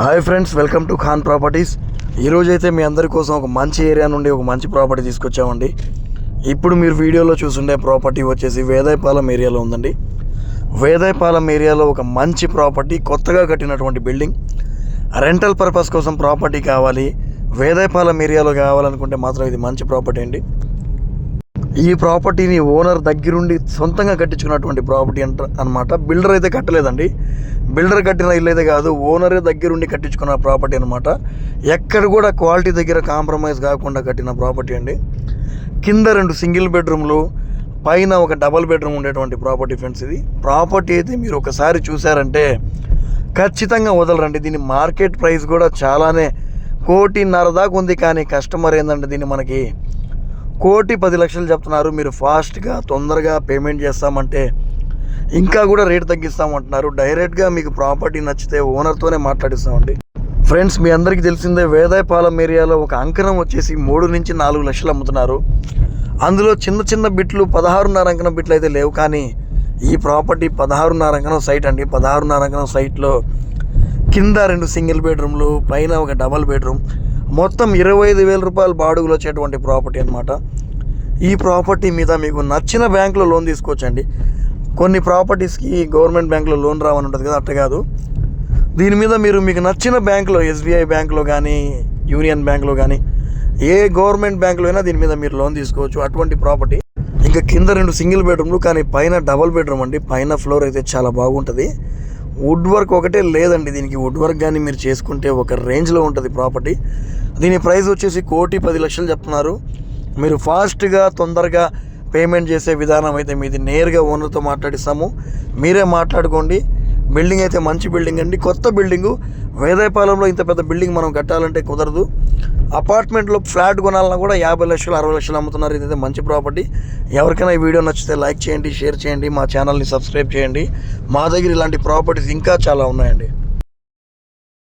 Hi friends welcome to Khan properties ఈరోజు అయితే మీ అందరి కోసం ఒక మంచి ఏరియా నుండి ఒక మంచి ప్రాపర్టీ తీసుకొచ్చామండి. ఇప్పుడు మీరు వీడియోలో చూసుండే ప్రాపర్టీ వచ్చేసి వేదాయపాలెం ఏరియాలో ఉందండి. వేదాయపాలెం ఏరియాలో ఒక మంచి ప్రాపర్టీ కొత్తగా కట్టినటువంటి బిల్డింగ్ రెంటల్ పర్పస్ కోసం ప్రాపర్టీ కావాలి. వేదాయపాలెం ఏరియాలో కావాలనుకుంటే మాత్రం ఇది మంచి ప్రాపర్టీ అండి. ఈ ప్రాపర్టీని ఓనర్ దగ్గరుండి సొంతంగా కట్టించుకున్నటువంటి ప్రాపర్టీ అంట అనమాట బిల్డర్ అయితే కట్టలేదండి. బిల్డర్ కట్టిన ఇల్లు అయితే కాదు ఓనరే దగ్గరుండి కట్టించుకున్న ప్రాపర్టీ అనమాట ఎక్కడ కూడా క్వాలిటీ దగ్గర కాంప్రమైజ్ కాకుండా కట్టిన ప్రాపర్టీ అండి. కింద రెండు సింగిల్ బెడ్రూమ్లు పైన ఒక డబల్ బెడ్రూమ్ ఉండేటువంటి ప్రాపర్టీ ఫ్రెండ్స్ ఇది. ప్రాపర్టీ అయితే మీరు ఒకసారి చూసారంటే ఖచ్చితంగా వదలరండి. దీని మార్కెట్ ప్రైస్ కూడా చాలానే కోటిన్నర దాకా ఉంది కానీ కస్టమర్ ఏంటంటే దీన్ని మనకి కోటి పది లక్షలు చెప్తున్నారు. మీరు ఫాస్ట్గా తొందరగా పేమెంట్ చేస్తామంటే ఇంకా కూడా రేట్ తగ్గిస్తామంటున్నారు. డైరెక్ట్గా మీకు ప్రాపర్టీ నచ్చితే ఓనర్తోనే మాట్లాడిస్తామండి. ఫ్రెండ్స్ మీ అందరికీ తెలిసిందే వేదాయపాలెం ఏరియాలో ఒక అంకణం వచ్చేసి మూడు నుంచి నాలుగు లక్షలు అమ్ముతున్నారు. అందులో చిన్న చిన్న బిట్లు పదహారున్నర అంకణం బిట్లు అయితే లేవు. కానీ ఈ ప్రాపర్టీ పదహారున్నర అంకణం సైట్ అండి. పదహారున్నర అంకణం సైట్లో కింద రెండు సింగిల్ బెడ్రూమ్లు పైన ఒక డబల్ బెడ్రూమ్. మొత్తం ఇరవై ఐదు వేల రూపాయలు బాడుగులు వచ్చేటువంటి ప్రాపర్టీ అనమాట ఈ ప్రాపర్టీ మీద మీకు నచ్చిన బ్యాంకులో లోన్ తీసుకోవచ్చండి. కొన్ని ప్రాపర్టీస్కి గవర్నమెంట్ బ్యాంకులో లోన్ రావని ఉంటుంది కదా అట్ట కాదు. దీని మీద మీరు మీకు నచ్చిన బ్యాంకులో ఎస్బీఐ బ్యాంకులో కానీ యూనియన్ బ్యాంకులో కానీ ఏ గవర్నమెంట్ బ్యాంకులో అయినా దీని మీద మీరు లోన్ తీసుకోవచ్చు. అటువంటి ప్రాపర్టీ ఇంకా కింద రెండు సింగిల్ బెడ్రూమ్లు కానీ పైన డబల్ బెడ్రూమ్ అండి. పైన ఫ్లోర్ అయితే చాలా బాగుంటుంది. వుడ్ వర్క్ ఒకటే లేదండి. దీనికి వుడ్ వర్క్ కానీ మీరు చేసుకుంటే ఒక రేంజ్లో ఉంటుంది ప్రాపర్టీ. దీని ప్రైస్ వచ్చేసి కోటి పది లక్షలు చెప్తున్నారు. మీరు ఫాస్ట్గా తొందరగా పేమెంట్ చేసే విధానం అయితే మీది నేరుగా ఓనర్తో మాట్లాడిస్తాము. మీరే మాట్లాడుకోండి. బిల్డింగ్ అయితే మంచి బిల్డింగ్ అండి. కొత్త బిల్డింగు. వేదాయపాలెంలో ఇంత పెద్ద బిల్డింగ్ మనం కట్టాలంటే కుదరదు. అపార్ట్మెంట్లో ఫ్లాట్ కొనాలన్నా కూడా యాభై లక్షలు అరవై లక్షలు అమ్ముతున్నారు. ఇదైతే మంచి ప్రాపర్టీ. ఎవరికైనా ఈ వీడియో నచ్చితే లైక్ చేయండి షేర్ చేయండి మా ఛానల్ని సబ్స్క్రైబ్ చేయండి. మా దగ్గర ఇలాంటి ప్రాపర్టీస్ ఇంకా చాలా ఉన్నాయండి.